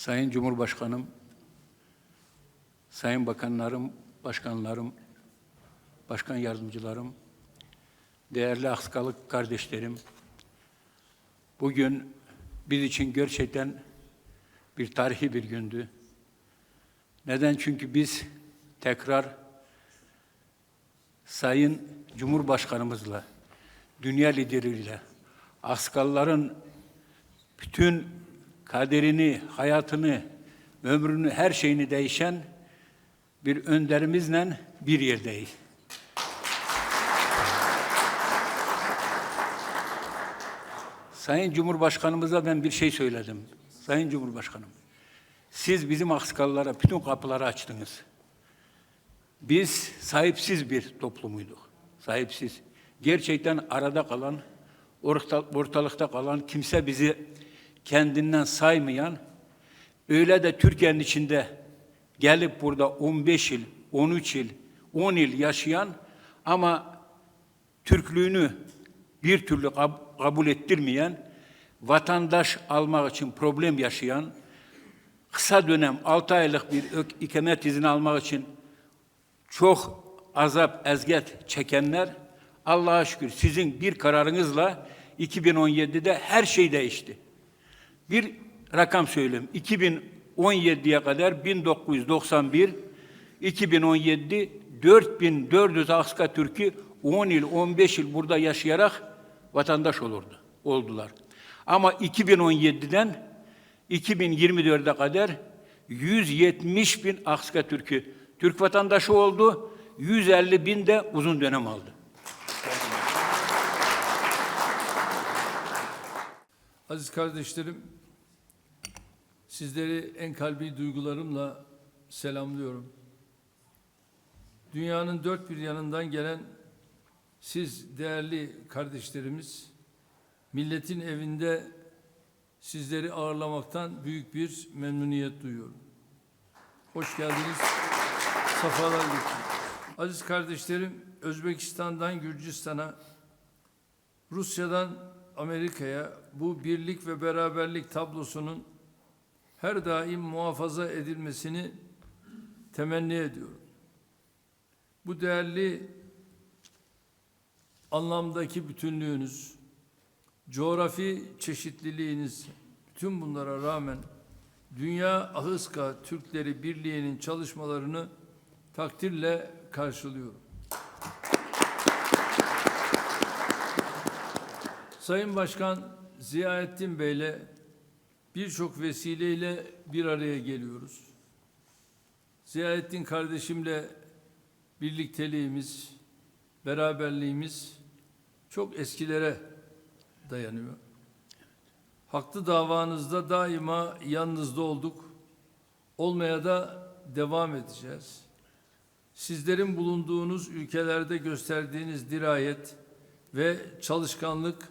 Sayın Cumhurbaşkanım, Sayın Bakanlarım, Başkanlarım, Başkan Yardımcılarım, değerli Akskalık kardeşlerim, bugün biz için gerçekten bir tarihi bir gündü. Neden? Çünkü biz tekrar Sayın Cumhurbaşkanımızla, dünya lideriyle, Akskalıların bütün kaderini, hayatını, ömrünü, her şeyini değişen bir önderimizle bir yerdeyiz. Sayın Cumhurbaşkanımıza ben bir şey söyledim. Sayın Cumhurbaşkanım, siz bizim Aksakallara bütün kapıları açtınız. Biz sahipsiz bir toplumuyduk. Sahipsiz. Gerçekten arada kalan, orta- ortalıkta kalan, kimse bizi kendinden saymayan, öyle de Türkiye'nin içinde gelip burada 15 yıl, 13 yıl, 10 yıl yaşayan ama Türklüğünü bir türlü kab- kabul ettirmeyen, vatandaş almak için problem yaşayan, kısa dönem 6 aylık bir ikamet izni almak için çok azap, eziyet çekenler Allah'a şükür sizin bir kararınızla 2017'de her şey değişti. Bir rakam söyleyeyim. 2017'ye kadar 1991, 2017 4400 Akska Türk'ü 10 yıl, 15 yıl burada yaşayarak vatandaş olurdu, oldular. Ama 2017'den 2024'e kadar 170 bin Akska Türk'ü Türk vatandaşı oldu, 150 bin de uzun dönem aldı. Aziz kardeşlerim, sizleri en kalbi duygularımla selamlıyorum. Dünyanın dört bir yanından gelen siz değerli kardeşlerimiz, milletin evinde sizleri ağırlamaktan büyük bir memnuniyet duyuyorum. Hoş geldiniz, safalar getirdiniz. Aziz kardeşlerim, Özbekistan'dan Gürcistan'a, Rusya'dan Amerika'ya bu birlik ve beraberlik tablosunun her daim muhafaza edilmesini temenni ediyorum. Bu değerli anlamdaki bütünlüğünüz, coğrafi çeşitliliğiniz, bütün bunlara rağmen Dünya Ahıska Türkleri Birliği'nin çalışmalarını takdirle karşılıyorum. Sayın Başkan Ziyaettin Bey'le birçok vesileyle bir araya geliyoruz. Ziyaettin kardeşimle birlikteliğimiz, beraberliğimiz çok eskilere dayanıyor. Haklı davanızda daima yanınızda olduk. Olmaya da devam edeceğiz. Sizlerin bulunduğunuz ülkelerde gösterdiğiniz dirayet ve çalışkanlık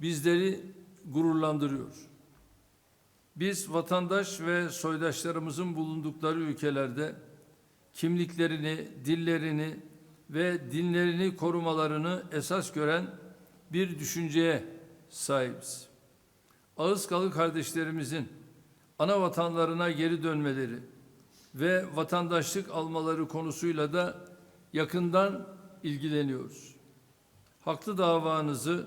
bizleri gururlandırıyor. Biz vatandaş ve soydaşlarımızın bulundukları ülkelerde kimliklerini, dillerini ve dinlerini korumalarını esas gören bir düşünceye sahibiz. Ağızkalı kardeşlerimizin ana vatanlarına geri dönmeleri ve vatandaşlık almaları konusuyla da yakından ilgileniyoruz. Haklı davanızı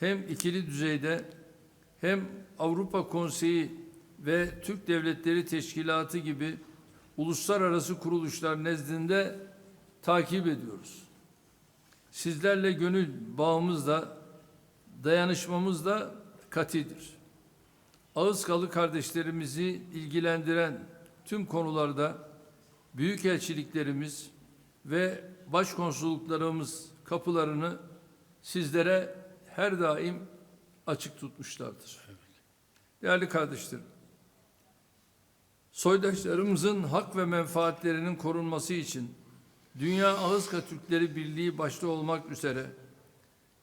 hem ikili düzeyde hem Avrupa Konseyi ve Türk Devletleri Teşkilatı gibi uluslararası kuruluşlar nezdinde takip ediyoruz. Sizlerle gönül bağımız da dayanışmamız da katidir. Ağızkalı kardeşlerimizi ilgilendiren tüm konularda büyükelçiliklerimiz ve başkonsosluklarımız kapılarını sizlere her daim açık tutmuşlardır. Değerli kardeşlerim, soydaşlarımızın hak ve menfaatlerinin korunması için Dünya Ağızka Türkleri Birliği başta olmak üzere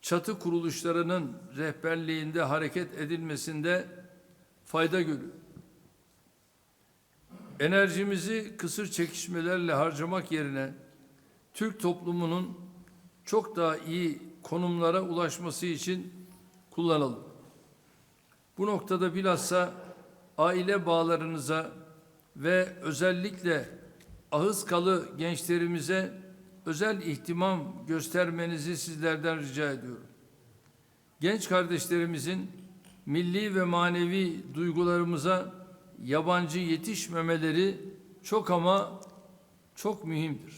çatı kuruluşlarının rehberliğinde hareket edilmesinde fayda görüyor. Enerjimizi kısır çekişmelerle harcamak yerine Türk toplumunun çok daha iyi konumlara ulaşması için kullanalım. Bu noktada bilhassa aile bağlarınıza ve özellikle Ahıskalı gençlerimize özel ihtimam göstermenizi sizlerden rica ediyorum. Genç kardeşlerimizin milli ve manevi duygularımıza yabancı yetişmemeleri çok ama çok mühimdir.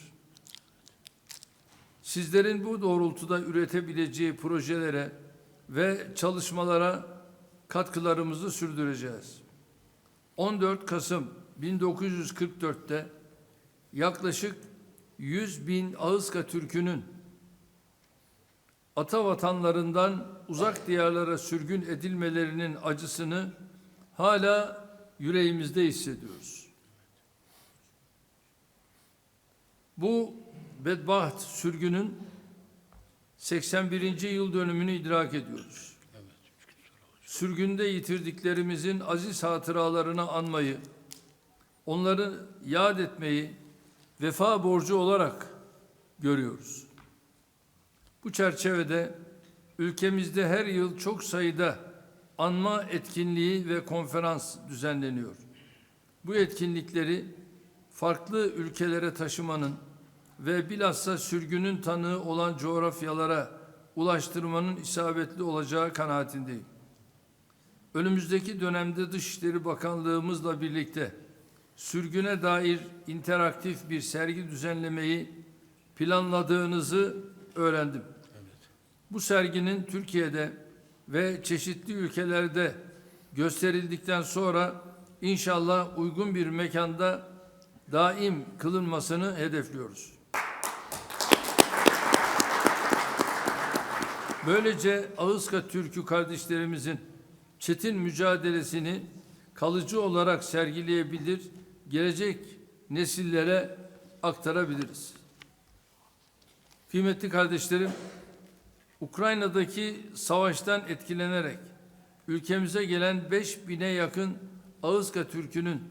Sizlerin bu doğrultuda üretebileceği projelere ve çalışmalara katkılarımızı sürdüreceğiz. 14 Kasım 1944'te yaklaşık 100 bin Ağızka Türk'ünün ata vatanlarından uzak diyarlara sürgün edilmelerinin acısını hala yüreğimizde hissediyoruz. Bu bedbaht sürgünün 81. yıl dönümünü idrak ediyoruz. Sürgünde yitirdiklerimizin aziz hatıralarını anmayı, onları yad etmeyi vefa borcu olarak görüyoruz. Bu çerçevede ülkemizde her yıl çok sayıda anma etkinliği ve konferans düzenleniyor. Bu etkinlikleri farklı ülkelere taşımanın ve bilhassa sürgünün tanığı olan coğrafyalara ulaştırmanın isabetli olacağı kanaatindeyim. Önümüzdeki dönemde Dışişleri Bakanlığımızla birlikte sürgüne dair interaktif bir sergi düzenlemeyi planladığınızı öğrendim. Bu serginin Türkiye'de ve çeşitli ülkelerde gösterildikten sonra inşallah uygun bir mekanda daim kılınmasını hedefliyoruz. Böylece Ağızka Türk'ü kardeşlerimizin çetin mücadelesini kalıcı olarak sergileyebilir, gelecek nesillere aktarabiliriz. Kıymetli kardeşlerim, Ukrayna'daki savaştan etkilenerek ülkemize gelen 5 bine yakın Ağızka Türk'ünün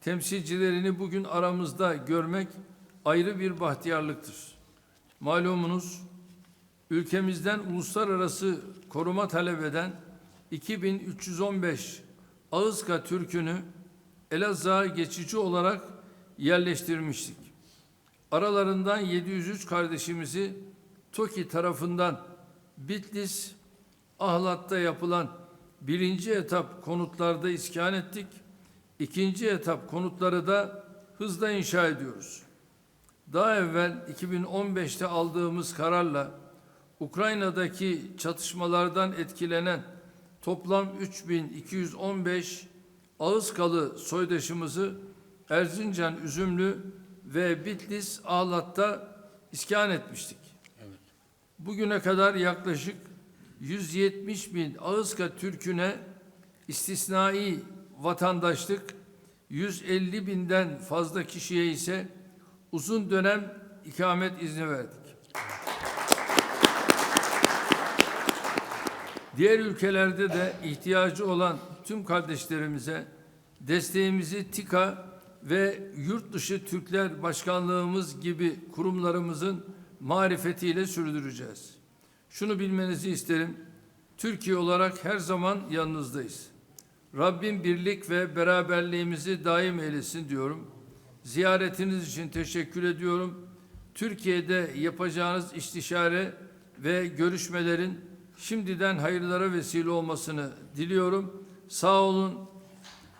temsilcilerini bugün aramızda görmek ayrı bir bahtiyarlıktır. Malumunuz ülkemizden uluslararası koruma talep eden 2315 Ağızka Türk'ünü Elazığ'a geçici olarak yerleştirmiştik. Aralarından 703 kardeşimizi TOKİ tarafından Bitlis, Ahlat'ta yapılan birinci etap konutlarda iskan ettik. İkinci etap konutları da hızla inşa ediyoruz. Daha evvel 2015'te aldığımız kararla Ukrayna'daki çatışmalardan etkilenen toplam 3215 Ağızkalı soydaşımızı Erzincan Üzümlü ve Bitlis Ağlat'ta iskan etmiştik. Bugüne kadar yaklaşık 170 bin Ağızka Türk'üne istisnai vatandaşlık, 150 binden fazla kişiye ise uzun dönem ikamet izni verdik. Diğer ülkelerde de ihtiyacı olan tüm kardeşlerimize desteğimizi TİKA ve Yurt Dışı Türkler Başkanlığımız gibi kurumlarımızın marifetiyle sürdüreceğiz. Şunu bilmenizi isterim. Türkiye olarak her zaman yanınızdayız. Rabbim birlik ve beraberliğimizi daim eylesin diyorum. Ziyaretiniz için teşekkür ediyorum. Türkiye'de yapacağınız istişare ve görüşmelerin şimdiden hayırlara vesile olmasını diliyorum. Sağ olun,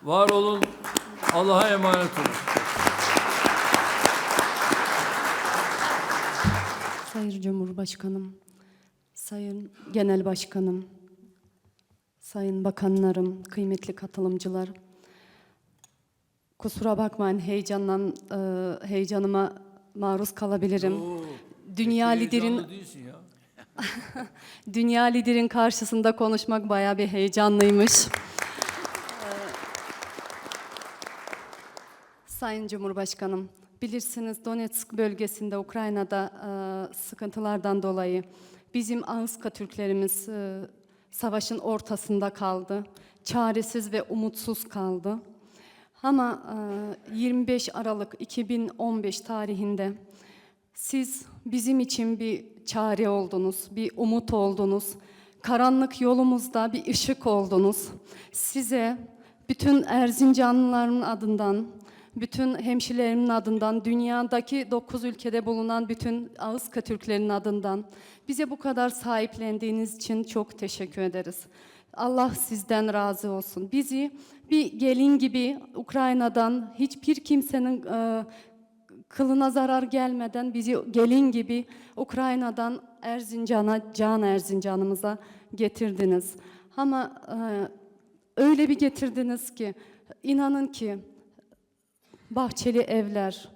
var olun, Allah'a emanet olun. Sayın Cumhurbaşkanım, Sayın Genel Başkanım, Sayın Bakanlarım, kıymetli katılımcılar. Kusura bakmayın heyecandan e, heyecanıma maruz kalabilirim. Dünya Pek liderin ya. dünya liderin karşısında konuşmak bayağı bir heyecanlıymış. Ee, Sayın Cumhurbaşkanım, bilirsiniz Donetsk bölgesinde Ukrayna'da e, sıkıntılardan dolayı bizim Ağızka Türklerimiz e, savaşın ortasında kaldı. Çaresiz ve umutsuz kaldı. Ama e, 25 Aralık 2015 tarihinde siz bizim için bir çare oldunuz, bir umut oldunuz. Karanlık yolumuzda bir ışık oldunuz. Size bütün Erzincanlıların adından, bütün hemşirelerimin adından, dünyadaki 9 ülkede bulunan bütün Ağızka Türklerin adından bize bu kadar sahiplendiğiniz için çok teşekkür ederiz. Allah sizden razı olsun. Bizi bir gelin gibi Ukrayna'dan hiçbir kimsenin e, kılına zarar gelmeden bizi gelin gibi Ukrayna'dan Erzincan'a, Can Erzincan'ımıza getirdiniz. Ama e, öyle bir getirdiniz ki inanın ki bahçeli evler,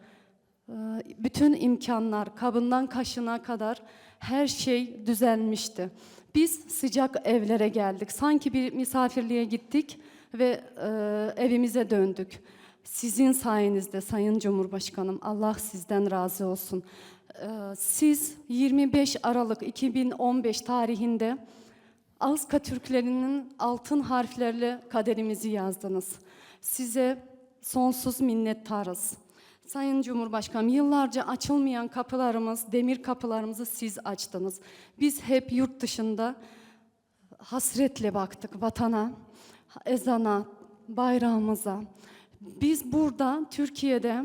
e, bütün imkanlar kabından kaşına kadar her şey düzelmişti. Biz sıcak evlere geldik. Sanki bir misafirliğe gittik ve e, evimize döndük. Sizin sayenizde Sayın Cumhurbaşkanım Allah sizden razı olsun. E, siz 25 Aralık 2015 tarihinde Ağızka Türklerinin altın harflerle kaderimizi yazdınız. Size sonsuz minnettarız. Sayın Cumhurbaşkanım yıllarca açılmayan kapılarımız, demir kapılarımızı siz açtınız. Biz hep yurt dışında hasretle baktık vatana, ezana, bayrağımıza. Biz burada Türkiye'de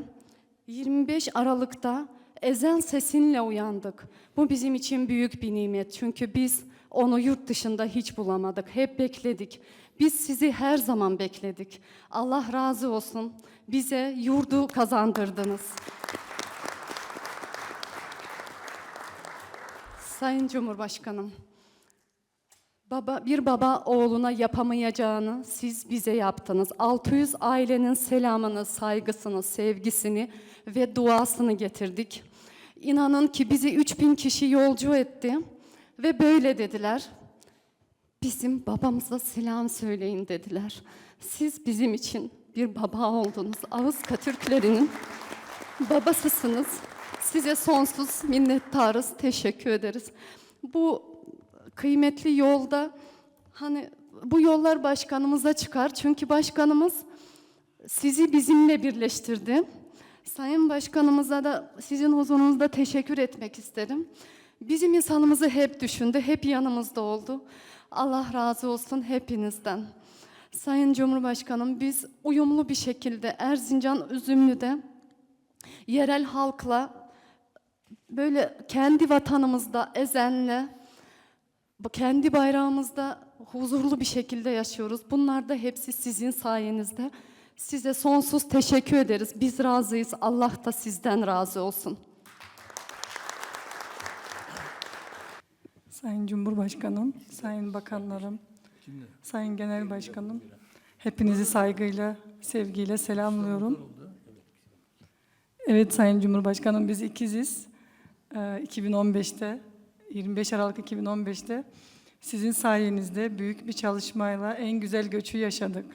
25 Aralık'ta ezan sesinle uyandık. Bu bizim için büyük bir nimet. Çünkü biz onu yurt dışında hiç bulamadık. Hep bekledik. Biz sizi her zaman bekledik. Allah razı olsun. Bize yurdu kazandırdınız. Sayın Cumhurbaşkanım, Baba, bir baba oğluna yapamayacağını siz bize yaptınız. 600 ailenin selamını, saygısını, sevgisini ve duasını getirdik. İnanın ki bizi 3000 kişi yolcu etti ve böyle dediler. Bizim babamıza selam söyleyin dediler. Siz bizim için bir baba oldunuz. Ağızka Türklerinin babasısınız. Size sonsuz minnettarız, teşekkür ederiz. Bu kıymetli yolda hani bu yollar başkanımıza çıkar. Çünkü başkanımız sizi bizimle birleştirdi. Sayın Başkanımıza da sizin huzurunuzda teşekkür etmek isterim. Bizim insanımızı hep düşündü, hep yanımızda oldu. Allah razı olsun hepinizden. Sayın Cumhurbaşkanım biz uyumlu bir şekilde Erzincan Üzümlü'de yerel halkla böyle kendi vatanımızda ezenle kendi bayrağımızda huzurlu bir şekilde yaşıyoruz. Bunlar da hepsi sizin sayenizde. Size sonsuz teşekkür ederiz. Biz razıyız. Allah da sizden razı olsun. Sayın Cumhurbaşkanım, Sayın Bakanlarım, Sayın Genel Başkanım, hepinizi saygıyla, sevgiyle selamlıyorum. Evet Sayın Cumhurbaşkanım biz ikiziz. Ee, 2015'te, 25 Aralık 2015'te sizin sayenizde büyük bir çalışmayla en güzel göçü yaşadık.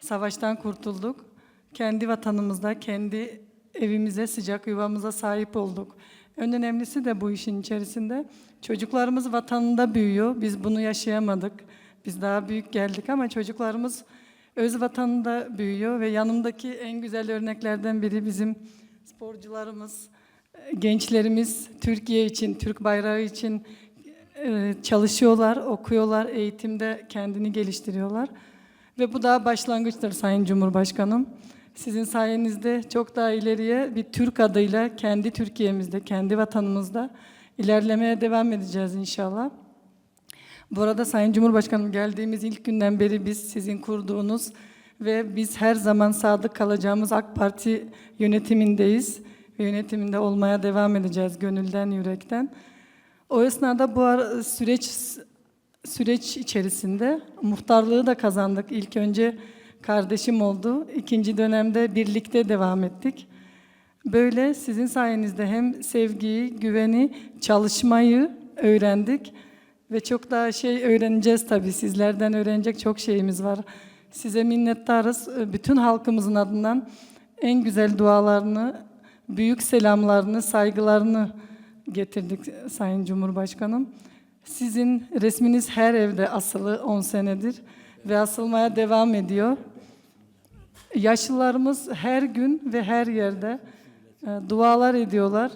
Savaştan kurtulduk. Kendi vatanımızda, kendi evimize, sıcak yuvamıza sahip olduk. En önemlisi de bu işin içerisinde çocuklarımız vatanında büyüyor. Biz bunu yaşayamadık. Biz daha büyük geldik ama çocuklarımız öz vatanında büyüyor ve yanımdaki en güzel örneklerden biri bizim sporcularımız, gençlerimiz Türkiye için, Türk bayrağı için e, çalışıyorlar, okuyorlar, eğitimde kendini geliştiriyorlar. Ve bu daha başlangıçtır Sayın Cumhurbaşkanım. Sizin sayenizde çok daha ileriye bir Türk adıyla kendi Türkiye'mizde, kendi vatanımızda ilerlemeye devam edeceğiz inşallah. Bu arada Sayın Cumhurbaşkanım geldiğimiz ilk günden beri biz sizin kurduğunuz ve biz her zaman sadık kalacağımız AK Parti yönetimindeyiz ve yönetiminde olmaya devam edeceğiz gönülden, yürekten. O esnada bu süreç süreç içerisinde muhtarlığı da kazandık. İlk önce kardeşim oldu. İkinci dönemde birlikte devam ettik. Böyle sizin sayenizde hem sevgiyi, güveni, çalışmayı öğrendik ve çok daha şey öğreneceğiz tabii. Sizlerden öğrenecek çok şeyimiz var. Size minnettarız. Bütün halkımızın adından en güzel dualarını, büyük selamlarını, saygılarını getirdik Sayın Cumhurbaşkanım. Sizin resminiz her evde asılı 10 senedir ve asılmaya devam ediyor. Yaşlılarımız her gün ve her yerde e, dualar ediyorlar.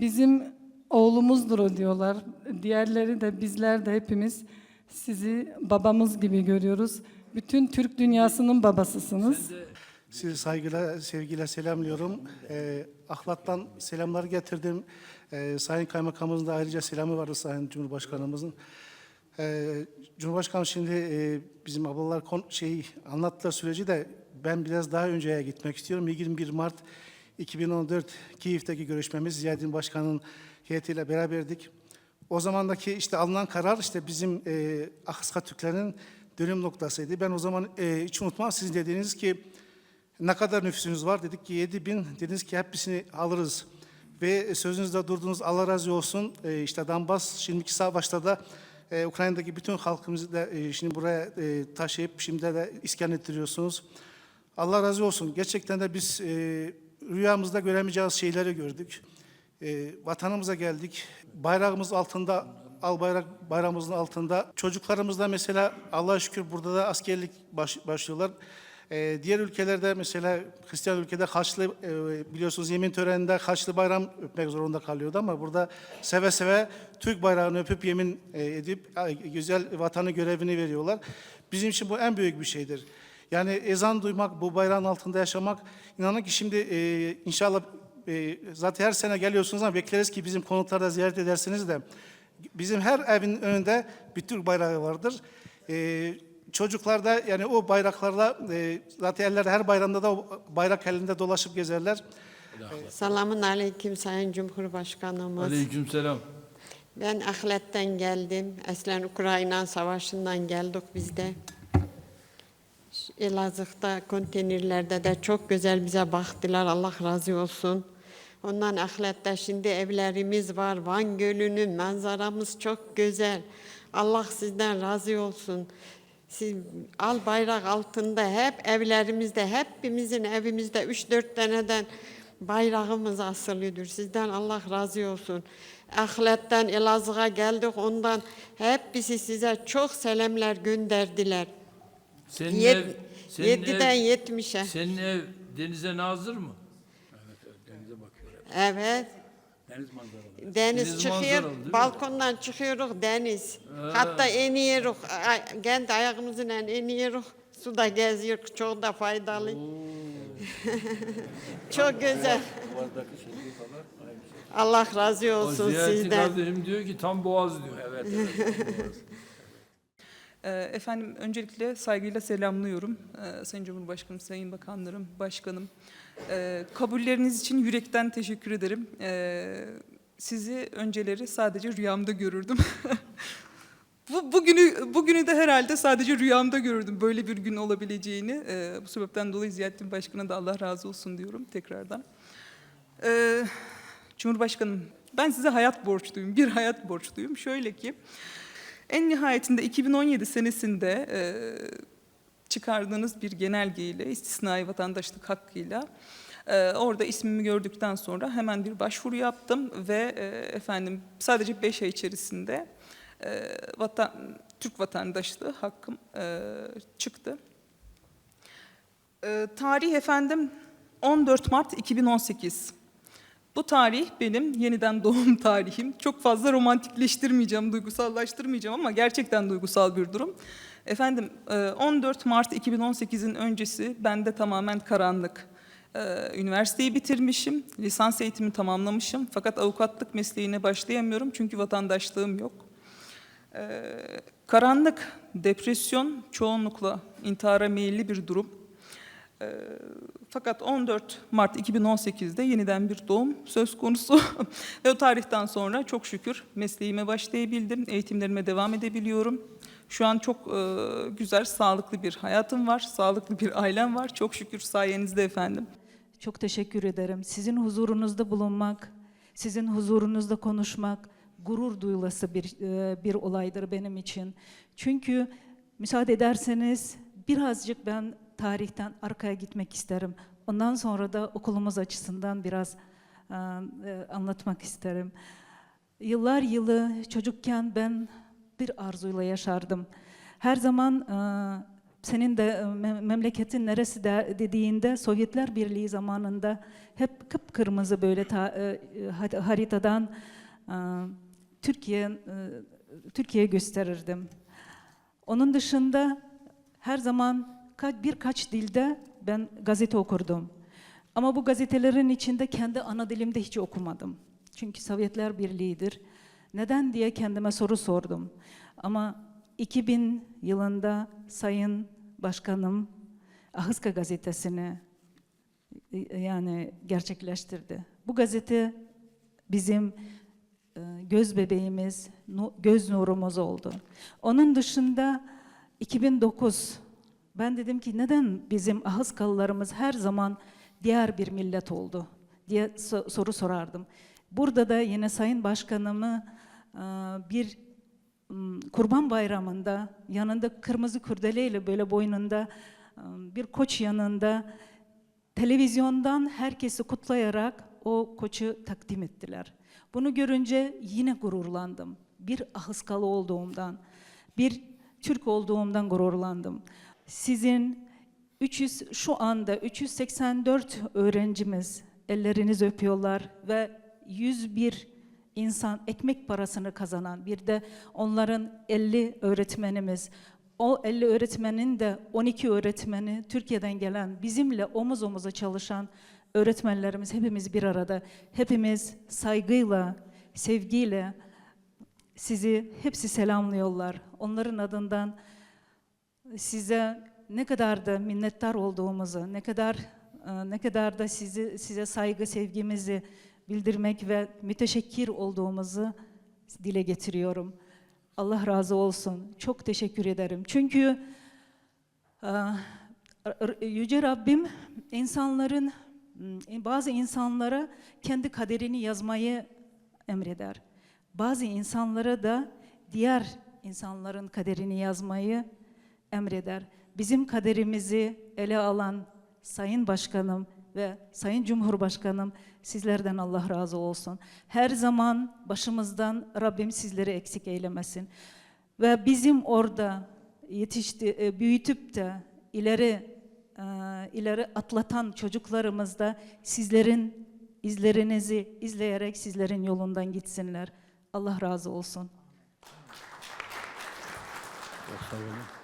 Bizim oğlumuzdur o diyorlar. Diğerleri de bizler de hepimiz sizi babamız gibi görüyoruz. Bütün Türk dünyasının babasısınız. Sizi saygıyla, sevgiyle selamlıyorum. Ee, Ahlat'tan selamlar getirdim. Ee, Sayın Kaymakamımızın da ayrıca selamı vardı Sayın Cumhurbaşkanımızın. Ee, Cumhurbaşkanım şimdi e, bizim ablalar kon- şey anlattılar süreci de ben biraz daha önceye gitmek istiyorum. 21 Mart 2014 Kiev'teki görüşmemiz Ziyaddin Başkan'ın heyetiyle beraberdik. O zamandaki işte alınan karar işte bizim e, Akıska Türklerin dönüm noktasıydı. Ben o zaman e, hiç unutmam sizin dediğiniz ki ne kadar nüfusunuz var? Dedik ki 7 bin. Dediniz ki hepsini alırız. Ve sözünüzde durduğunuz Allah razı olsun. E, işte Donbas şimdiki savaşta da e, Ukrayna'daki bütün halkımızı da e, şimdi buraya e, taşıyıp şimdi de iskan ettiriyorsunuz. Allah razı olsun. Gerçekten de biz e, rüyamızda göremeyeceğiz şeyleri gördük. E, vatanımıza geldik. Bayrağımız altında, al bayrak bayrağımızın altında. Çocuklarımız da mesela Allah'a şükür burada da askerlik baş, başlıyorlar. E, diğer ülkelerde mesela Hristiyan ülkede haçlı e, biliyorsunuz yemin töreninde haçlı bayram öpmek zorunda kalıyordu ama burada seve seve Türk bayrağını öpüp yemin e, edip e, güzel vatanı görevini veriyorlar. Bizim için bu en büyük bir şeydir. Yani ezan duymak, bu bayrağın altında yaşamak, inanın ki şimdi e, inşallah e, zaten her sene geliyorsunuz ama bekleriz ki bizim konutlarda ziyaret edersiniz de bizim her evin önünde bir Türk bayrağı vardır. E, çocuklar da yani o bayraklarla e, zaten ellerde her bayramda da o bayrak elinde dolaşıp gezerler. Selamun aleyküm Sayın Cumhurbaşkanımız. Aleykümselam. Ben Ahlet'ten geldim. Aslen Ukrayna Savaşı'ndan geldik biz de. Elazığ'da konteynerlerde de çok güzel bize baktılar. Allah razı olsun. Ondan Ahlet'te şimdi evlerimiz var. Van Gölü'nün manzaramız çok güzel. Allah sizden razı olsun. Siz al bayrak altında hep evlerimizde, hepimizin evimizde üç dört taneden bayrağımız asılıyordur. Sizden Allah razı olsun. Ahlet'ten Elazığ'a geldik ondan hepsi size çok selamlar gönderdiler. Senin Yed, ev, senin yediden ev, yetmişe. senin ev denize nazır mı? Evet. Deniz manzaralı. Deniz, Deniz çıkıyor, manzaralı balkondan çıkıyoruz deniz. Hatta iniyoruz, ay- kendi ayağımızla iniyoruz. Suda geziyoruz, çok da faydalı. çok güzel. Şey falan aynı şey. Allah razı O olsun ziyaretçi sizden. kardeşim diyor ki tam boğaz diyor. Evet, evet. Ee, Efendim öncelikle saygıyla selamlıyorum. Ee, Sayın Cumhurbaşkanım, Sayın Bakanlarım, Başkanım. Ee, Kabulleriniz için yürekten teşekkür ederim. Ee, Sizi önceleri sadece rüyamda görürdüm. Bu, bugünü, bugünü de herhalde sadece rüyamda görürdüm böyle bir gün olabileceğini. Ee, bu sebepten dolayı Ziyarettin Başkan'a da Allah razı olsun diyorum tekrardan. Ee, Cumhurbaşkanım, ben size hayat borçluyum, bir hayat borçluyum. Şöyle ki, en nihayetinde 2017 senesinde e, çıkardığınız bir genelgeyle, istisnai vatandaşlık hakkıyla e, orada ismimi gördükten sonra hemen bir başvuru yaptım ve e, efendim sadece 5 ay içerisinde e, vatan, Türk vatandaşlığı hakkım e, çıktı. E, tarih efendim 14 Mart 2018. Bu tarih benim yeniden doğum tarihim. Çok fazla romantikleştirmeyeceğim, duygusallaştırmayacağım ama gerçekten duygusal bir durum. Efendim e, 14 Mart 2018'in öncesi bende tamamen karanlık. E, Üniversiteyi bitirmişim, lisans eğitimi tamamlamışım fakat avukatlık mesleğine başlayamıyorum çünkü vatandaşlığım yok. Ee, karanlık, depresyon çoğunlukla intihara meyilli bir durum. Fakat 14 Mart 2018'de yeniden bir doğum söz konusu ve o tarihten sonra çok şükür mesleğime başlayabildim, eğitimlerime devam edebiliyorum. Şu an çok e, güzel, sağlıklı bir hayatım var, sağlıklı bir ailem var. Çok şükür sayenizde efendim. Çok teşekkür ederim. Sizin huzurunuzda bulunmak, sizin huzurunuzda konuşmak gurur duyulası bir e, bir olaydır benim için. Çünkü müsaade ederseniz birazcık ben tarihten arkaya gitmek isterim. Ondan sonra da okulumuz açısından biraz e, e, anlatmak isterim. Yıllar yılı çocukken ben bir arzuyla yaşardım. Her zaman e, senin de e, mem- memleketin neresi de dediğinde Sovyetler Birliği zamanında hep kıpkırmızı böyle ta, e, haritadan Türkiye Türkiye gösterirdim. Onun dışında her zaman ka- birkaç dilde ben gazete okurdum. Ama bu gazetelerin içinde kendi ana dilimde hiç okumadım. Çünkü Sovyetler Birliği'dir. Neden diye kendime soru sordum. Ama 2000 yılında Sayın Başkanım Ahıska gazetesini e, yani gerçekleştirdi. Bu gazete bizim e, göz bebeğimiz, göz nurumuz oldu. Onun dışında 2009 ben dedim ki neden bizim Ahıskalılarımız her zaman diğer bir millet oldu diye so- soru sorardım. Burada da yine Sayın Başkanımı bir m, Kurban Bayramı'nda yanında kırmızı kurdeleyle böyle boynunda bir koç yanında televizyondan herkesi kutlayarak o koçu takdim ettiler. Bunu görünce yine gururlandım. Bir Ahıskalı olduğumdan, bir Türk olduğumdan gururlandım. Sizin 300 şu anda 384 öğrencimiz ellerinizi öpüyorlar ve 101 insan ekmek parasını kazanan bir de onların 50 öğretmenimiz o 50 öğretmenin de 12 öğretmeni Türkiye'den gelen bizimle omuz omuza çalışan öğretmenlerimiz hepimiz bir arada hepimiz saygıyla sevgiyle sizi hepsi selamlıyorlar. Onların adından size ne kadar da minnettar olduğumuzu, ne kadar e, ne kadar da sizi size saygı sevgimizi bildirmek ve müteşekkir olduğumuzu dile getiriyorum. Allah razı olsun. Çok teşekkür ederim. Çünkü e, Yüce Rabbim insanların bazı insanlara kendi kaderini yazmayı emreder. Bazı insanlara da diğer insanların kaderini yazmayı emreder. Bizim kaderimizi ele alan Sayın Başkanım ve Sayın Cumhurbaşkanım sizlerden Allah razı olsun. Her zaman başımızdan Rabbim sizleri eksik eylemesin. Ve bizim orada yetişti, e, büyütüp de ileri e, ileri atlatan çocuklarımız da sizlerin izlerinizi izleyerek sizlerin yolundan gitsinler. Allah razı olsun. Olun.